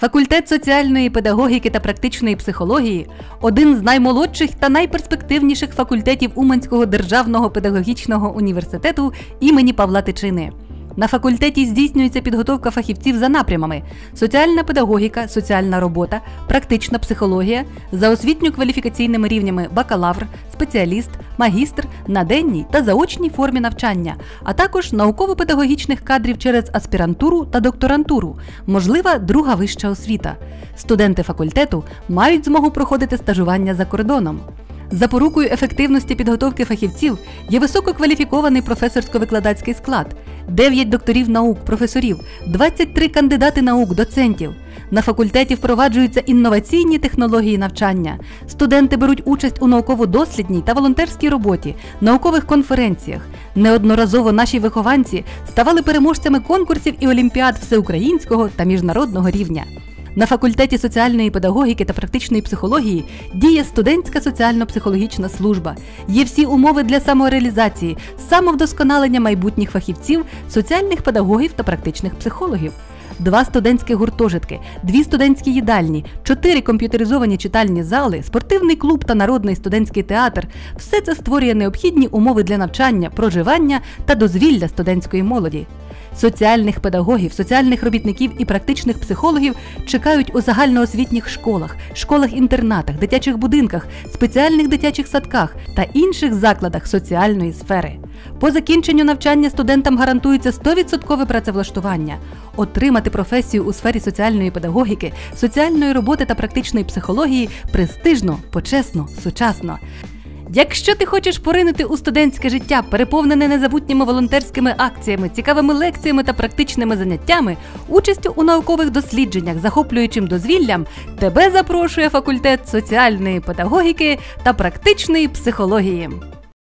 Факультет соціальної педагогіки та практичної психології один з наймолодших та найперспективніших факультетів Уманського державного педагогічного університету імені Павла Тичини. На факультеті здійснюється підготовка фахівців за напрямами: соціальна педагогіка, соціальна робота, практична психологія за освітньо-кваліфікаційними рівнями бакалавр, спеціаліст, магістр на денній та заочній формі навчання, а також науково-педагогічних кадрів через аспірантуру та докторантуру, можлива друга вища освіта. Студенти факультету мають змогу проходити стажування за кордоном. Запорукою ефективності підготовки фахівців є висококваліфікований професорсько-викладацький склад, 9 докторів наук, професорів, 23 кандидати наук, доцентів. На факультеті впроваджуються інноваційні технології навчання. Студенти беруть участь у науково-дослідній та волонтерській роботі, наукових конференціях. Неодноразово наші вихованці ставали переможцями конкурсів і олімпіад всеукраїнського та міжнародного рівня. На факультеті соціальної педагогіки та практичної психології діє студентська соціально-психологічна служба. Є всі умови для самореалізації, самовдосконалення майбутніх фахівців, соціальних педагогів та практичних психологів. Два студентські гуртожитки, дві студентські їдальні, чотири комп'ютеризовані читальні зали, спортивний клуб та народний студентський театр все це створює необхідні умови для навчання, проживання та дозвілля студентської молоді. Соціальних педагогів, соціальних робітників і практичних психологів чекають у загальноосвітніх школах, школах-інтернатах, дитячих будинках, спеціальних дитячих садках та інших закладах соціальної сфери. По закінченню навчання студентам гарантується 100% працевлаштування. Отримати професію у сфері соціальної педагогіки, соціальної роботи та практичної психології престижно, почесно, сучасно. Якщо ти хочеш поринути у студентське життя, переповнене незабутніми волонтерськими акціями, цікавими лекціями та практичними заняттями, участю у наукових дослідженнях, захоплюючим дозвіллям, тебе запрошує факультет соціальної педагогіки та практичної психології.